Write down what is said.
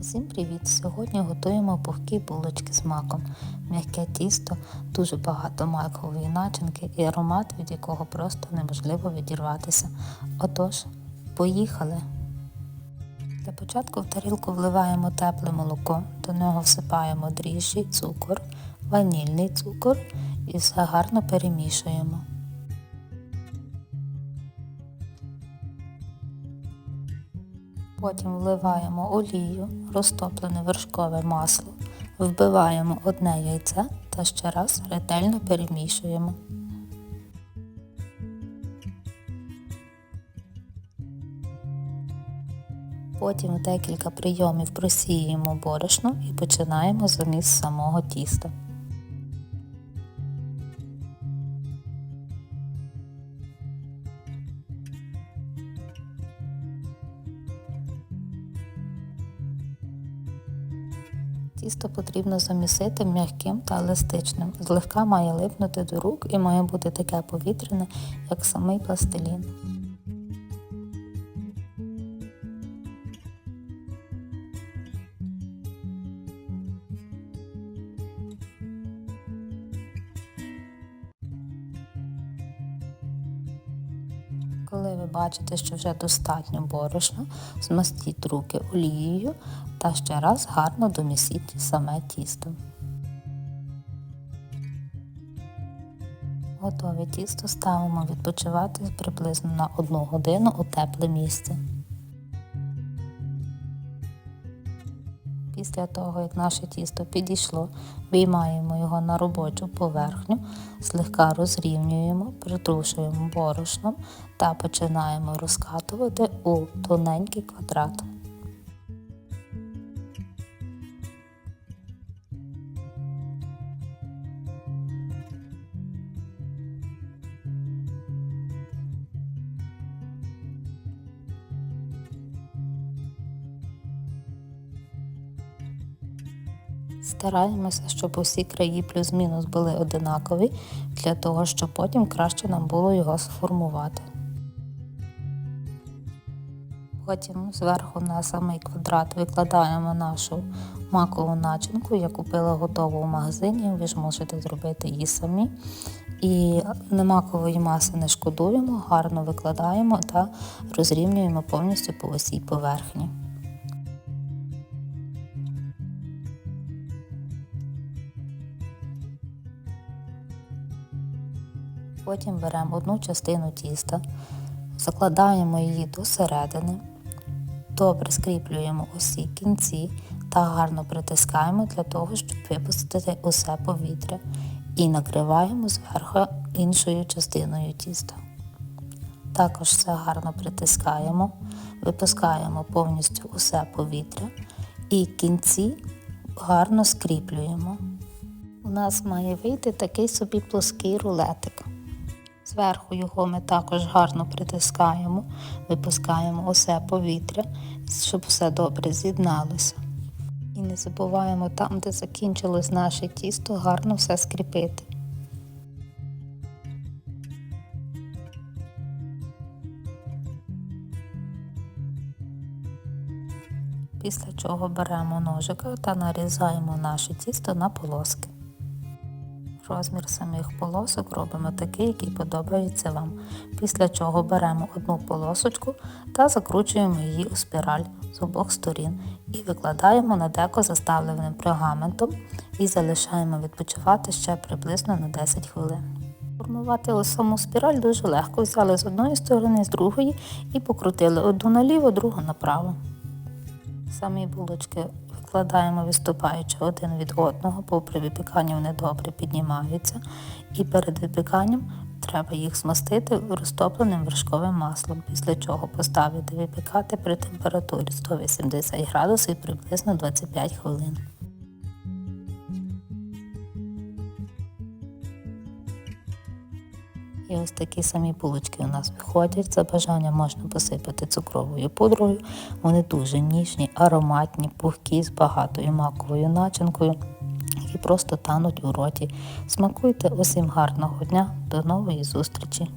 Всім привіт! Сьогодні готуємо пухкі булочки з маком. М'яке тісто, дуже багато макової начинки і аромат, від якого просто неможливо відірватися. Отож, поїхали! Для початку в тарілку вливаємо тепле молоко, до нього всипаємо дріжджі, цукор, ванільний цукор і все гарно перемішуємо. Потім вливаємо олію, розтоплене вершкове масло, вбиваємо одне яйце та ще раз ретельно перемішуємо. Потім в декілька прийомів просіюємо борошно і починаємо заміс самого тіста. Тісто потрібно замісити м'яким та еластичним. Злегка має липнути до рук і має бути таке повітряне, як самий пластилін. Коли ви бачите, що вже достатньо борошна, змастіть руки олією та ще раз гарно домісіть саме тісто. Готове тісто ставимо відпочивати приблизно на 1 годину у тепле місце. Після того, як наше тісто підійшло, виймаємо його на робочу поверхню, злегка розрівнюємо, притрушуємо борошном та починаємо розкатувати у тоненький квадрат. Стараємося, щоб усі краї плюс-мінус були одинакові, для того, щоб потім краще нам було його сформувати. Потім зверху на самий квадрат викладаємо нашу макову начинку. Я купила готову в магазині, ви ж можете зробити її самі. І немакової маси не шкодуємо, гарно викладаємо та розрівнюємо повністю по усій поверхні. Потім беремо одну частину тіста, закладаємо її до середини, добре скріплюємо усі кінці та гарно притискаємо для того, щоб випустити усе повітря і накриваємо зверху іншою частиною тіста. Також все гарно притискаємо, випускаємо повністю усе повітря і кінці гарно скріплюємо. У нас має вийти такий собі плоский рулетик. Зверху його ми також гарно притискаємо, випускаємо усе повітря, щоб все добре з'єдналося. І не забуваємо там, де закінчилось наше тісто, гарно все скріпити. Після чого беремо ножика та нарізаємо наше тісто на полоски. Розмір самих полосок робимо такий, який подобається вам. Після чого беремо одну полосочку та закручуємо її у спіраль з обох сторін і викладаємо на деко заставленим пергаментом і залишаємо відпочивати ще приблизно на 10 хвилин. Формувати саму спіраль дуже легко. Взяли з одної сторони, з другої і покрутили одну наліво, другу направо. Самі булочки викладаємо виступаючи один від одного, бо при випіканні вони добре піднімаються. І перед випіканням треба їх змастити розтопленим вершковим маслом, після чого поставити випікати при температурі 180 градусів приблизно 25 хвилин. І ось такі самі булочки у нас виходять. За бажанням можна посипати цукровою пудрою. Вони дуже ніжні, ароматні, пухкі з багатою маковою начинкою, які просто тануть у роті. Смакуйте усім гарного дня, до нової зустрічі!